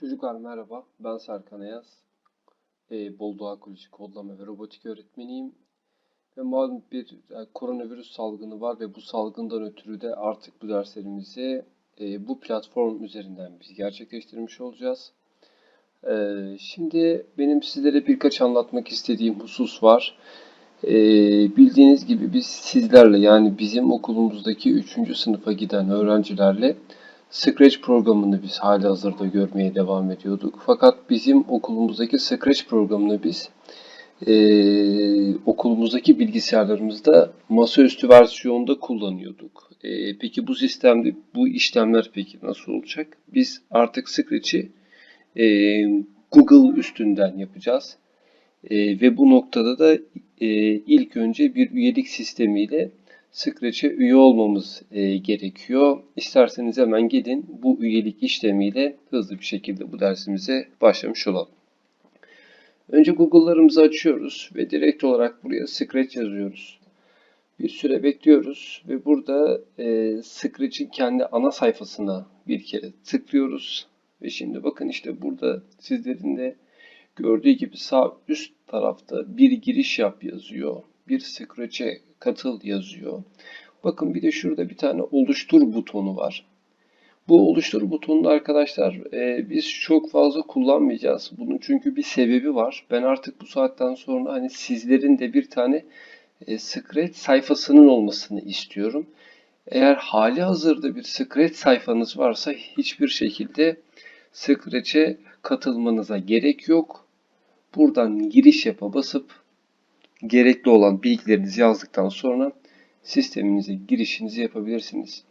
Çocuklar merhaba, ben Serkan Ayaz. Ee, Bolu Doğa Koleji Kodlama ve Robotik öğretmeniyim. Ve malum bir yani koronavirüs salgını var ve bu salgından ötürü de artık bu derslerimizi e, bu platform üzerinden biz gerçekleştirmiş olacağız. Ee, şimdi benim sizlere birkaç anlatmak istediğim husus var. Ee, bildiğiniz gibi biz sizlerle yani bizim okulumuzdaki 3. sınıfa giden öğrencilerle Scratch programını biz halihazırda görmeye devam ediyorduk. Fakat bizim okulumuzdaki Scratch programını biz eee, okulumuzdaki bilgisayarlarımızda masaüstü versiyonda kullanıyorduk. Eee, peki bu sistemde bu işlemler peki nasıl olacak? Biz artık Scratch'i eee, Google üstünden yapacağız. Eee, ve bu noktada da eee, ilk önce bir üyelik sistemiyle Scratch'e üye olmamız e, gerekiyor. İsterseniz hemen gelin bu üyelik işlemiyle hızlı bir şekilde bu dersimize başlamış olalım. Önce Google'larımızı açıyoruz ve direkt olarak buraya Scratch yazıyoruz. Bir süre bekliyoruz ve burada e, Scratch'in kendi ana sayfasına bir kere tıklıyoruz. Ve şimdi bakın işte burada sizlerin de gördüğü gibi sağ üst tarafta bir giriş yap yazıyor. Bir Scratch'e katıl yazıyor. Bakın bir de şurada bir tane oluştur butonu var. Bu oluştur butonunu arkadaşlar e, biz çok fazla kullanmayacağız. Bunun çünkü bir sebebi var. Ben artık bu saatten sonra hani sizlerin de bir tane e, Scratch sayfasının olmasını istiyorum. Eğer hali hazırda bir Scratch sayfanız varsa hiçbir şekilde Scratch'e katılmanıza gerek yok. Buradan giriş yapa basıp gerekli olan bilgilerinizi yazdıktan sonra sisteminize girişinizi yapabilirsiniz.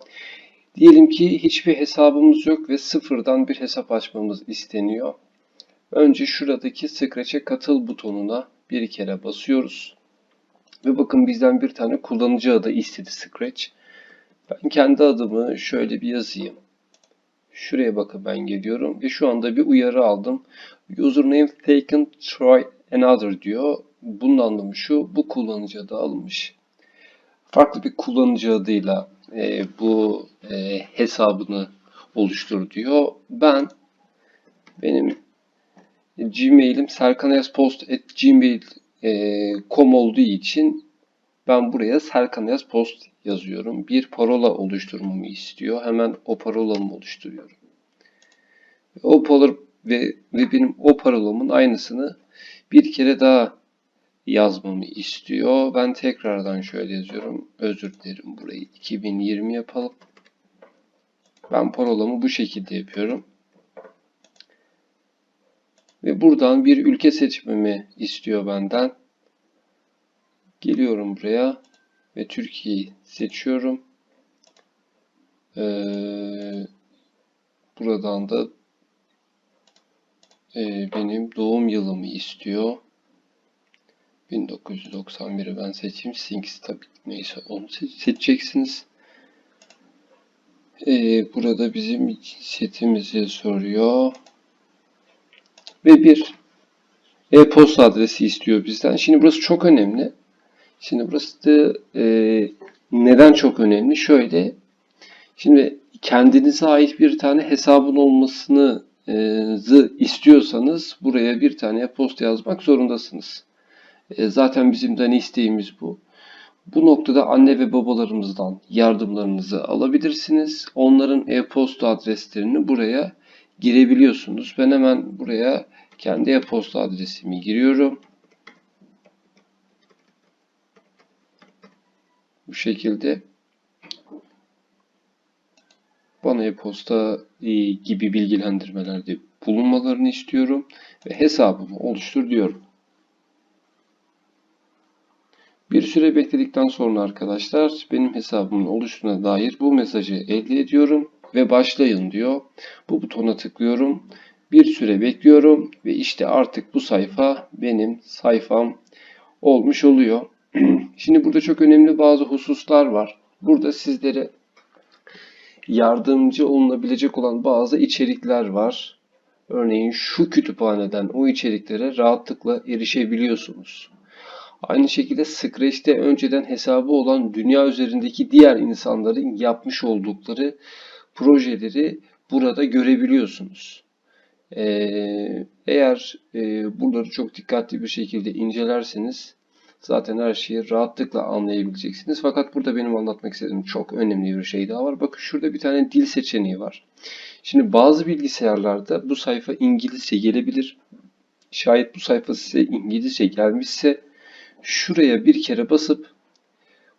Diyelim ki hiçbir hesabımız yok ve sıfırdan bir hesap açmamız isteniyor. Önce şuradaki Scratch'e katıl butonuna bir kere basıyoruz. Ve bakın bizden bir tane kullanıcı adı istedi Scratch. Ben kendi adımı şöyle bir yazayım. Şuraya bakın ben geliyorum ve şu anda bir uyarı aldım. Username taken try another diyor. Bunun anlamı şu, bu kullanıcı adı alınmış. Farklı bir kullanıcı adıyla e, bu e, hesabını oluştur diyor. Ben benim Gmail'im serkanayazpost.gmail.com olduğu için ben buraya serkanayazpost yazıyorum. Bir parola oluşturmamı istiyor. Hemen o parolamı oluşturuyorum. O parola ve, ve benim o parolamın aynısını bir kere daha yazmamı istiyor. Ben tekrardan şöyle yazıyorum. Özür dilerim burayı 2020 yapalım. Ben parolamı bu şekilde yapıyorum. Ve buradan bir ülke seçmemi istiyor benden. Geliyorum buraya ve Türkiye'yi seçiyorum. Ee, buradan da e, benim doğum yılımı istiyor. 1991'i ben seçeyim. Sinks tabii neyse onu seçeceksiniz. Ee, burada bizim cinsiyetimizi soruyor. Ve bir e-posta adresi istiyor bizden. Şimdi burası çok önemli. Şimdi burası da e, neden çok önemli? Şöyle. Şimdi kendinize ait bir tane hesabın olmasını istiyorsanız buraya bir tane posta yazmak zorundasınız. E, zaten bizim de isteğimiz bu. Bu noktada anne ve babalarımızdan yardımlarınızı alabilirsiniz. Onların e-posta adreslerini buraya girebiliyorsunuz. Ben hemen buraya kendi e-posta adresimi giriyorum. Bu şekilde bana e-posta e, gibi bilgilendirmelerde bulunmalarını istiyorum ve hesabımı oluştur diyorum. Bir süre bekledikten sonra arkadaşlar benim hesabımın oluştuğuna dair bu mesajı elde ediyorum ve başlayın diyor. Bu butona tıklıyorum. Bir süre bekliyorum ve işte artık bu sayfa benim sayfam olmuş oluyor. Şimdi burada çok önemli bazı hususlar var. Burada sizlere yardımcı olunabilecek olan bazı içerikler var. Örneğin şu kütüphaneden o içeriklere rahatlıkla erişebiliyorsunuz. Aynı şekilde Scratch'te önceden hesabı olan dünya üzerindeki diğer insanların yapmış oldukları projeleri burada görebiliyorsunuz. Ee, eğer e, buraları çok dikkatli bir şekilde incelerseniz zaten her şeyi rahatlıkla anlayabileceksiniz. Fakat burada benim anlatmak istediğim çok önemli bir şey daha var. Bakın şurada bir tane dil seçeneği var. Şimdi bazı bilgisayarlarda bu sayfa İngilizce gelebilir. Şayet bu sayfa size İngilizce gelmişse şuraya bir kere basıp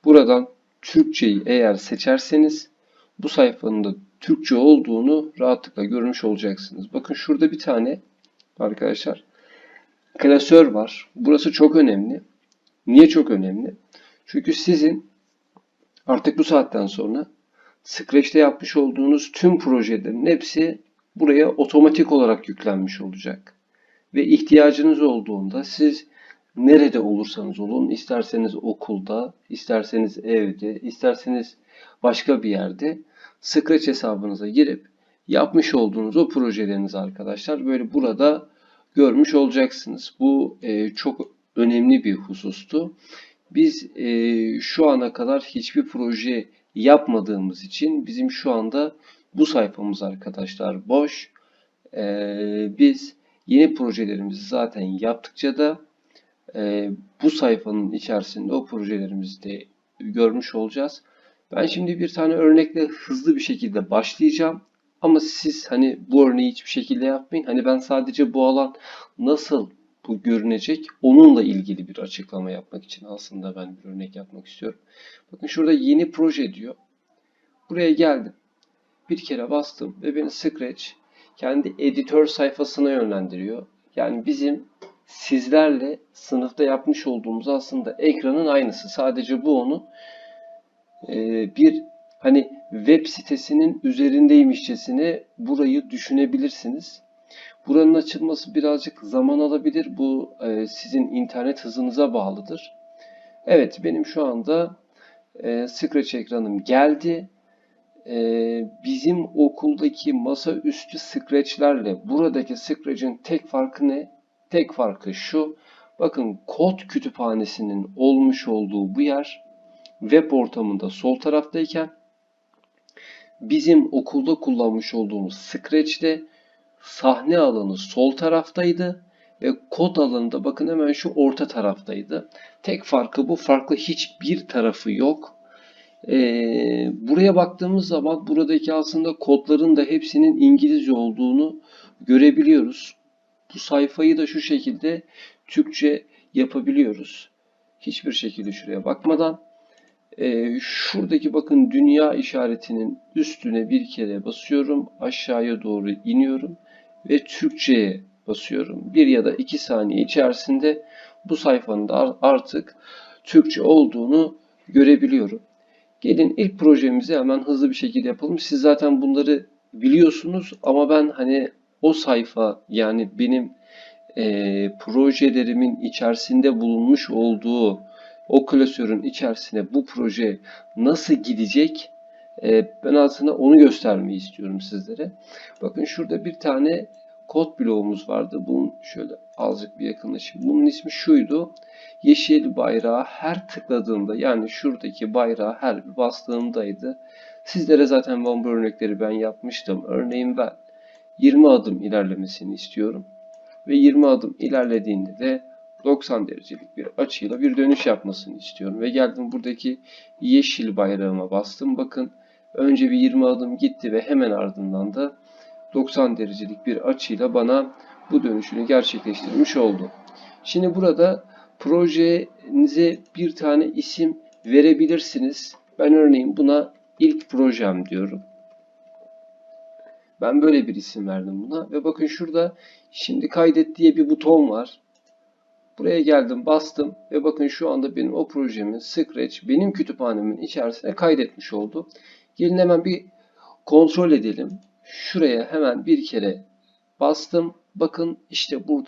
buradan Türkçeyi eğer seçerseniz bu sayfanın da Türkçe olduğunu rahatlıkla görmüş olacaksınız. Bakın şurada bir tane arkadaşlar klasör var. Burası çok önemli. Niye çok önemli? Çünkü sizin artık bu saatten sonra Scratch'te yapmış olduğunuz tüm projelerin hepsi buraya otomatik olarak yüklenmiş olacak. Ve ihtiyacınız olduğunda siz nerede olursanız olun, isterseniz okulda, isterseniz evde, isterseniz başka bir yerde Scratch hesabınıza girip yapmış olduğunuz o projelerinizi arkadaşlar böyle burada görmüş olacaksınız. Bu e, çok önemli bir husustu. Biz e, şu ana kadar hiçbir proje yapmadığımız için bizim şu anda bu sayfamız arkadaşlar boş. E, biz yeni projelerimizi zaten yaptıkça da e, bu sayfanın içerisinde o projelerimizi de görmüş olacağız. Ben şimdi bir tane örnekle hızlı bir şekilde başlayacağım. Ama siz hani bu örneği hiçbir şekilde yapmayın. Hani ben sadece bu alan nasıl bu görünecek onunla ilgili bir açıklama yapmak için aslında ben bir örnek yapmak istiyorum. Bakın şurada yeni proje diyor. Buraya geldim. Bir kere bastım ve beni Scratch kendi editör sayfasına yönlendiriyor. Yani bizim sizlerle sınıfta yapmış olduğumuz aslında ekranın aynısı. Sadece bu onun e, bir hani web sitesinin üzerindeymişçesine burayı düşünebilirsiniz. Buranın açılması birazcık zaman alabilir. Bu e, sizin internet hızınıza bağlıdır. Evet benim şu anda e, Scratch ekranım geldi. E, bizim okuldaki masaüstü Scratch'lerle buradaki Scratch'in tek farkı ne? Tek farkı şu. Bakın kod kütüphanesinin olmuş olduğu bu yer web ortamında sol taraftayken bizim okulda kullanmış olduğumuz Scratch'te sahne alanı sol taraftaydı ve kod alanı da bakın hemen şu orta taraftaydı. Tek farkı bu. Farklı hiçbir tarafı yok. Ee, buraya baktığımız zaman buradaki aslında kodların da hepsinin İngilizce olduğunu görebiliyoruz. Bu sayfayı da şu şekilde Türkçe yapabiliyoruz. Hiçbir şekilde şuraya bakmadan. Ee, şuradaki bakın dünya işaretinin üstüne bir kere basıyorum. Aşağıya doğru iniyorum ve Türkçe'ye basıyorum. Bir ya da iki saniye içerisinde bu sayfanın da artık Türkçe olduğunu görebiliyorum. Gelin ilk projemizi hemen hızlı bir şekilde yapalım. Siz zaten bunları biliyorsunuz ama ben hani o sayfa yani benim e, projelerimin içerisinde bulunmuş olduğu o klasörün içerisine bu proje nasıl gidecek e, ben aslında onu göstermeyi istiyorum sizlere. Bakın şurada bir tane kod bloğumuz vardı. Bunun şöyle azıcık bir yakınlaşayım. Bunun ismi şuydu. Yeşil bayrağı her tıkladığımda yani şuradaki bayrağı her bir bastığımdaydı. Sizlere zaten bu örnekleri ben yapmıştım. Örneğin ben 20 adım ilerlemesini istiyorum. Ve 20 adım ilerlediğinde de 90 derecelik bir açıyla bir dönüş yapmasını istiyorum. Ve geldim buradaki yeşil bayrağıma bastım. Bakın önce bir 20 adım gitti ve hemen ardından da 90 derecelik bir açıyla bana bu dönüşünü gerçekleştirmiş oldu. Şimdi burada projenize bir tane isim verebilirsiniz. Ben örneğin buna ilk projem diyorum. Ben böyle bir isim verdim buna ve bakın şurada şimdi kaydet diye bir buton var. Buraya geldim bastım ve bakın şu anda benim o projemin Scratch benim kütüphanemin içerisine kaydetmiş oldu. Gelin hemen bir kontrol edelim. Şuraya hemen bir kere bastım. Bakın işte burada